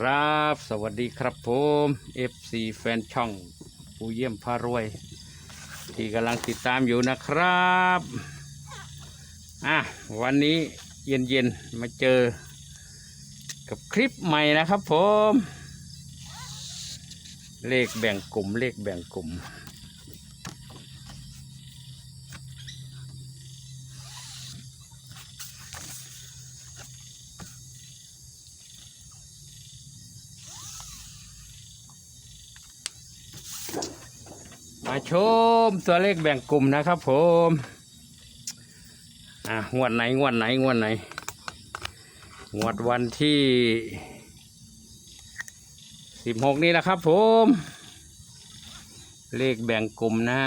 ครับ สวัสดีครับผม FC แฟนช่องผู้เยี่ยมพารวย ที่กำลังติดตามอยู่นะครับอะวันนี้เย็นๆ มาเจอ กับคลิปใหม่นะครับผม เลขแบ่งกลุ่มเลขแบ่งกลุ่ม ชมตัวเลขแบ่งกลุ่มนะครับผมอะงวดไหนงวดไหนงวดไหนงวดวันที่สิบหกนี้นะครับผม เลขแบ่งกลุ่มนะ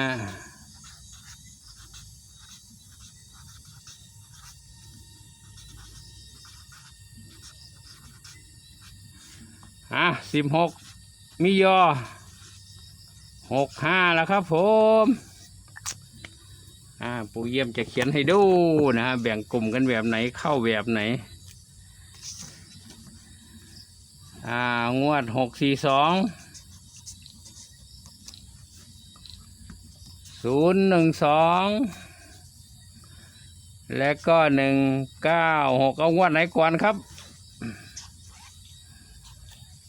อะสิบหกมียอ หกห้าแล้วครับผมอ่าปู่เยี่ยมจะเขียนให้ดูนะฮะแบ่งกลุ่มกันแบบไหนเข้าแบบไหน อ่างวดหกสี่สองศูนย์หนึ่งสองและก็หนึ่งเก้าหกเอางวดไหนก่อนครับ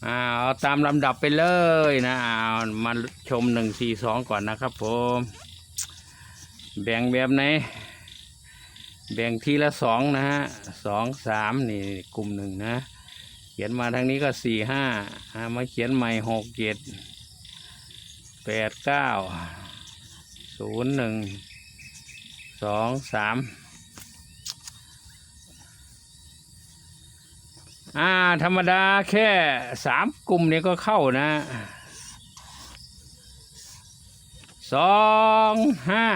อ่าเอาตามลำดับไปเลยนะเอามาชมหนึ่งสี่สองก่อนนะครับผมแบ่งแบบไหนแบ่งทีละสองนะฮะสองสามนี่กลุ่มหนึ่งนะ เขียนมาทางนี้ก็สี่ห้าอ่ามาเขียนใหม่หกเจ็ดแปดเก้าศูนย์หนึ่งสองสาม อ่า ธรรมดาแค่สามกลุ่มนี้ก็เข้านะสองห้า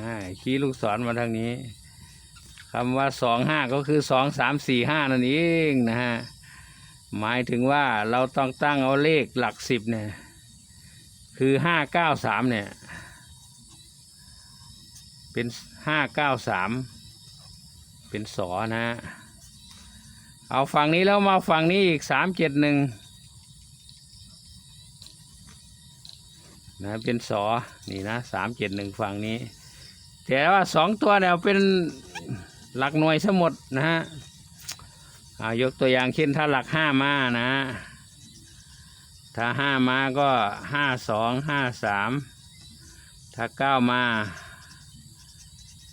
อ่าชี้ลูกศรมาทางนี้คำว่าสองห้าก็คือสองสามสี่ห้านั่นเองนะฮะหมายถึงว่าเราต้องตั้งเอาเลขหลักสิบเนี่ย คือห้าเก้าสามเนี่ย เป็นห้าเก้าสามเป็นสอนะฮะ เอาฝั่งนี้แล้วมาฝั่งนี้อีกสามเจ็ดหนึ่งนะเป็นสอนี่นะสามเจ็ดหนึ่งฝั่งนี้ แต่ว่าสองตัวเนี่ยเป็นหลักหน่วยสมดนะฮะเอายกตัวอย่างเช่นถ้าหลักห้ามานะ ถ้าห้ามาก็ห้าสองห้าสามถ้าเก้ามา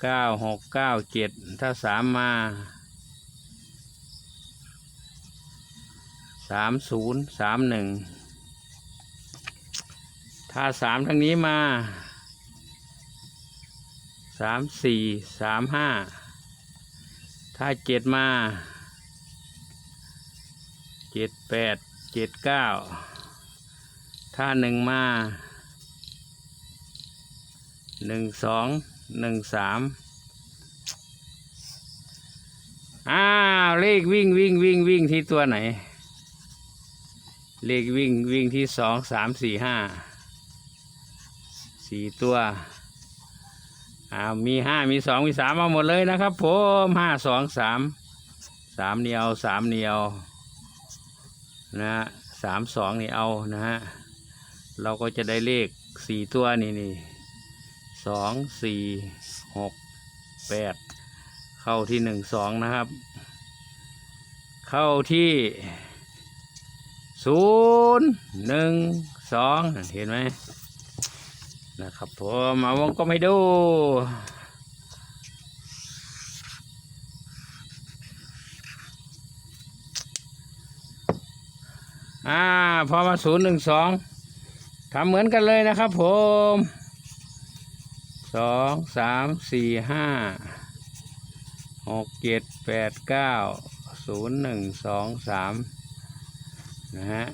เก้าหกเก้าเจ็ดถ้าสามมา สามศูนย์สามหนึ่งถ้าสามทางนี้มาสามสี่สามห้าถ้าเจ็ดมาเจ็ดแปดเจ็ดเก้าถ้าหนึ่งมาหนึ่งสองหนึ่งสามอ้าว เลขวิ่งวิ่งวิ่งวิ่งที่ตัวไหน เลขวิ่งวิ่งที่สองสามสี่ห้าสี่ตัวอ้าวมีห้ามีสองมีสามมาหมดเลยนะครับผมห้าสองสามสามเนียวสามเนียวนะฮะสามสองนี่เอานะฮะเราก็จะได้เลขสี่ตัวนี่นี่สองสี่หกแปดเข้าที่หนึ่งสองนะครับ เข้าที่ ศูนย์หนึ่งสองเห็นไหมนะครับผมมาวงก็ไม่ดูอ่าพอมาศูนย์หนึ่งสองทำเหมือนกันเลยนะครับผมสองสามสี่ห้าหกเจ็ดแปดเก้าศูนย์หนึ่งสองสาม นะฮะ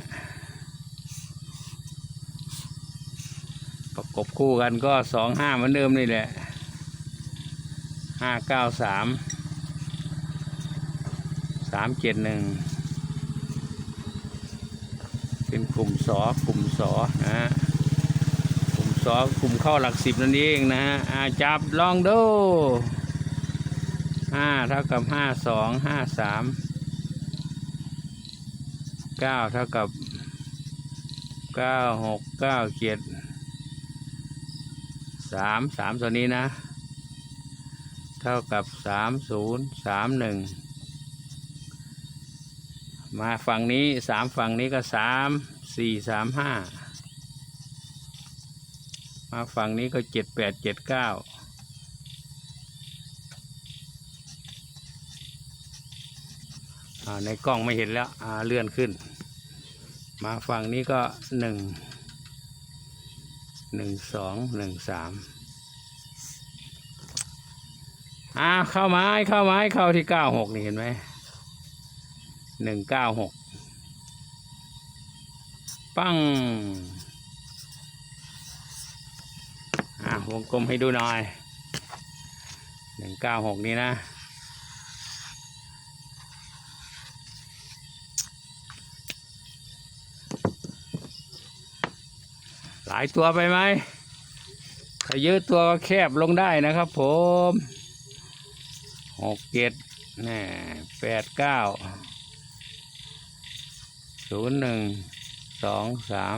ประกบคู่กันก็สองห้าเหมือนเดิมนี่แหละห้าเก้าสามสามเจ็ดหนึ่งเป็นกลุ่มสอกลุ่มสอนะฮะกลุ่มสอกลุ่มเข้าหลักสิบนั่นเองนะฮะจับลองดูห้าเท่ากับห้าสองห้าสาม เก้าเท่ากับเก้าหกเก้าเจ็ดสามสามตัวนี้นะ เท่ากับสามศูนย์สามหนึ่งมาฝั่งนี้สามฝั่งนี้ก็สามสี่สามห้ามาฝั่งนี้ก็เจ็ดแปดเจ็ดเก้าในกล้องไม่เห็นแล้วอ่าเลื่อนขึ้น มาฝั่งนี้ก็หนึ่งหนึ่งสองหนึ่งสามอ่าเข้าไม้เข้าไม้เข้าที่เก้าหกนี่เห็นไหมหนึ่งเก้าหกปั้งอ่าวงกลมให้ดูหน่อยหนึ่งเก้าหกนี่นะายตัวไปไหมถ้าเยอะตัวก็แคบลงได้นะครับ ผมหกเจ็ดนี่แปดเก้าศูนย์หนึ่งสองสาม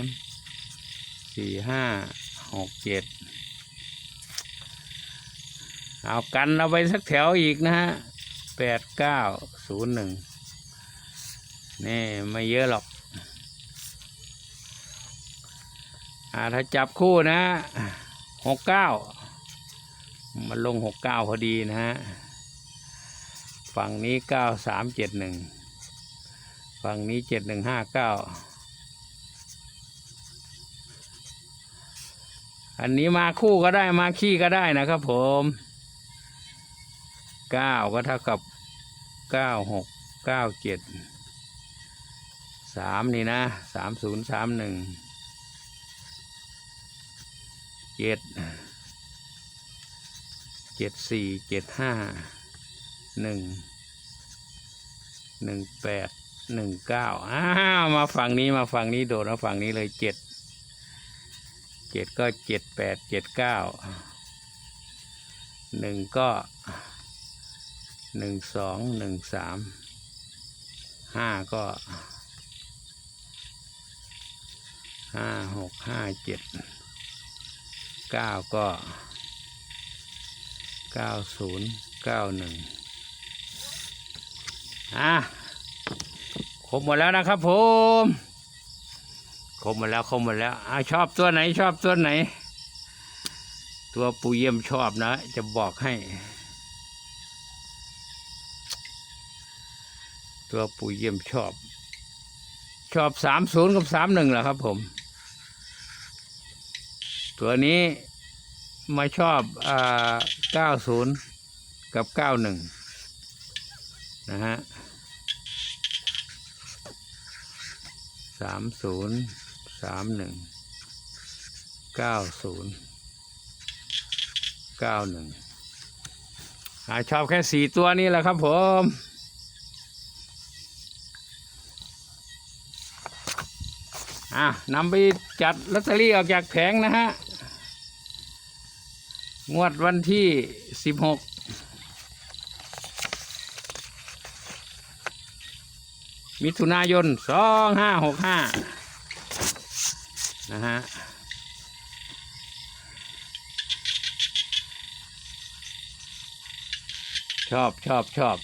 สี่ห้าหกเจ็ดเอากันเราไปสักแถวอีกนะฮะแปดเก้าศูนย์หนึ่งนี่ไม่เยอะหรอก อ่าถ้าจับคู่นะหกเก้ามันลงหกเก้าพอดีนะฮะฝั่งนี้เก้าสามเจ็ดหนึ่งฝั่งนี้เจ็ดหนึ่งห้าเก้าอันนี้มาคู่ก็ได้มาขี้ก็ได้นะครับผมเก้าก็เท่ากับเก้าหกเก้าเจ็ดสามนี่นะสามศูนย์สามหนึ่ง เจ็ดเจ็ดสี่เจ็ดห้าหนึ่งหนึ่งแปดหนึ่งเก้าอ้าวมาฝั่งนี้มาฝั่งนี้โดดมาฝั่งนี้เลยเจ็ดเจ็ดก็เจ็ดแปดเจ็ดเก้าหนึ่งก็หนึ่งสองหนึ่งสามห้าก็ห้าหกห้าเจ็ด เก้าก็เก้าศูนย์เก้าหนึ่งอะครบหมดแล้วนะครับผมครบหมดแล้วครบหมดแล้วอะชอบตัวไหนชอบตัวไหน ตัวปูเยี่ยมชอบนะ จะบอกให้ ตัวปูเยี่ยมชอบ ชอบสามศูนย์กับสามหนึ่งเหรอครับผม ตัวนี้มาชอบอ่าเก้าศูนย์กับเก้าหนึ่งนะฮะสามศูนย์สามหนึ่าชอบแค่สี่ตัวนี้แหละครับผมอะนำไปจัดลอตเตอรี่ออกจากแผงนะฮะ งวดวันที่สิบหกมิถุนายนสองห้าหกห้านะฮะชอบชอบชอบ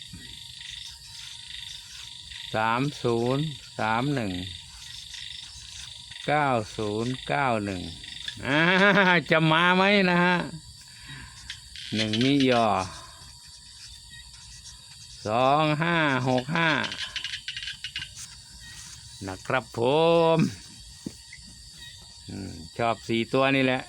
สามศูนย์สามหนึ่งเก้าศูนย์เก้าหนึ่งจะมาไหมนะฮะ หนึ่งมิยอสองห้าหกห้านะครับผมอมชอบสี่ตัวนี่แหละ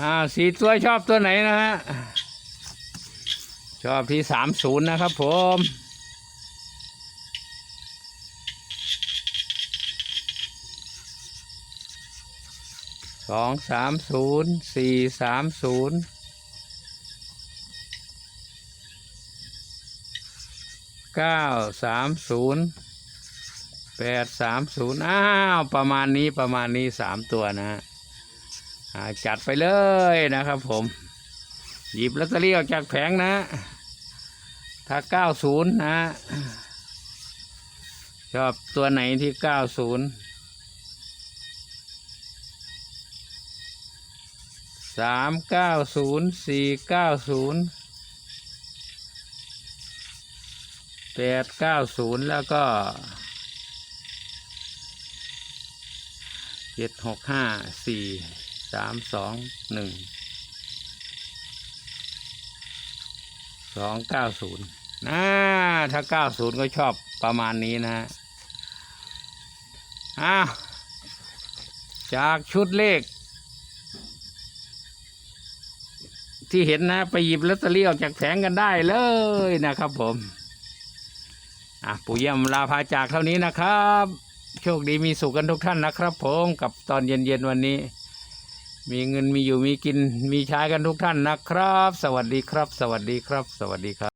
อ่าสี่ตัวชอบตัวไหนนะฮะ ชอบที่สามศูนย์นะครับผม สองสามศูนย์สี่สามศูนย์เก้าสามศูนย์แปดสามศูนย์อ้าว ประมาณนี้ประมาณนี้สามตัวนะฮะจัดไปเลยนะครับผม หยิบลอตเตอรี่ออกจากแผงนะ ถ้าเก้าศูนย์นะชอบตัวไหนที่เก้าศูนย์ สามเก้าศูนย์สี่เก้าศูนย์แปดเก้าศูนย์แล้วก็เจ็ดหกห้าสี่สามสองหนึ่งสองเก้าศูนย์นะถ้าเก้าศูนย์ก็ชอบประมาณนี้นะฮะอะจากชุดเลข ที่เห็นนะ ไปหยิบลอตเตอรี่ออกจากแผงกันได้เลยนะครับ ผมอะปู่เยี่ยมลาพาจากเท่านี้นะครับ โชคดีมีสุขกันทุกท่านนะครับ ผมกับตอนเย็นๆวันนี้ มีเงินมีอยู่มีกิน มีใช้กันทุกท่านนะครับ สวัสดีครับ สวัสดีครับ สวัสดีครับ